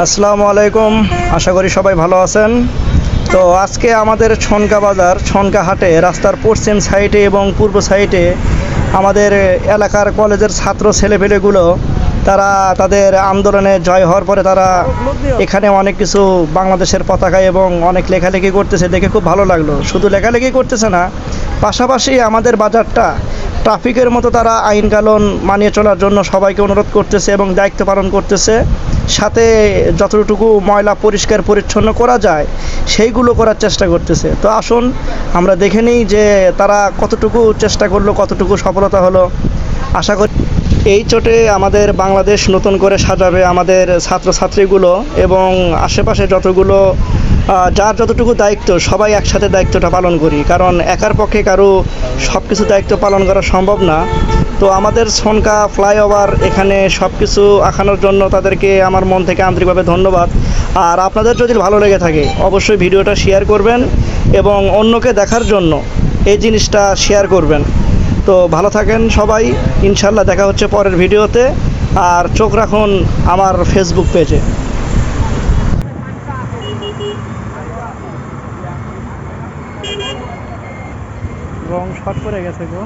আসসালামু আলাইকুম। আশা করি সবাই ভালো আছেন। তো আজকে আমাদের ছনকা বাজার, ছনকা হাটে, রাস্তার পশ্চিম সাইডে এবং পূর্ব সাইডে আমাদের এলাকার কলেজের ছাত্র ছেলেপেলেগুলো, তারা তাদের আন্দোলনে জয় হওয়ার পরে তারা এখানে অনেক কিছু বাংলাদেশের পতাকা এবং অনেক লেখালেখি করতেছে। দেখে খুব ভালো লাগল। শুধু লেখালেখি করতেছে না, পাশাপাশি আমাদের বাজারটা ট্রাফিকের মতো তারা আইন মানিয়ে চলার জন্য সবাইকে অনুরোধ করতেছে এবং দায়িত্ব পালন করতেছে। সাথে যতটুকু ময়লা পরিষ্কার, পরিচ্ছন্ন করা যায়, সেইগুলো করার চেষ্টা করতেছে। তো আসুন, আমরা দেখে নিই যে তারা কতটুকু চেষ্টা করল, কতটুকু সফলতা হলো। আশা করি এই চোটে আমাদের বাংলাদেশ নতুন করে সাজাবে আমাদের ছাত্রছাত্রীগুলো এবং আশেপাশে যতগুলো যার যতটুকু দায়িত্ব, সবাই একসাথে দায়িত্বটা পালন করি। কারণ একার পক্ষে কারও সব কিছু দায়িত্ব পালন করা সম্ভব না। তো আমাদের সনকা ফ্লাইওভার এখানে সব কিছু আঁকানোর জন্য তাদেরকে আমার মন থেকে আন্তরিকভাবে ধন্যবাদ। আর আপনাদের যদি ভালো লেগে থাকে, অবশ্যই ভিডিওটা শেয়ার করবেন এবং অন্যকে দেখার জন্য এই জিনিসটা শেয়ার করবেন। তো ভালো থাকেন সবাই ইনশাল্লাহ দেখা হচ্ছে পরের ভিডিওতে। আর চোখ রাখুন আমার ফেসবুক পেজে রং শর্ট করে গেছে গো।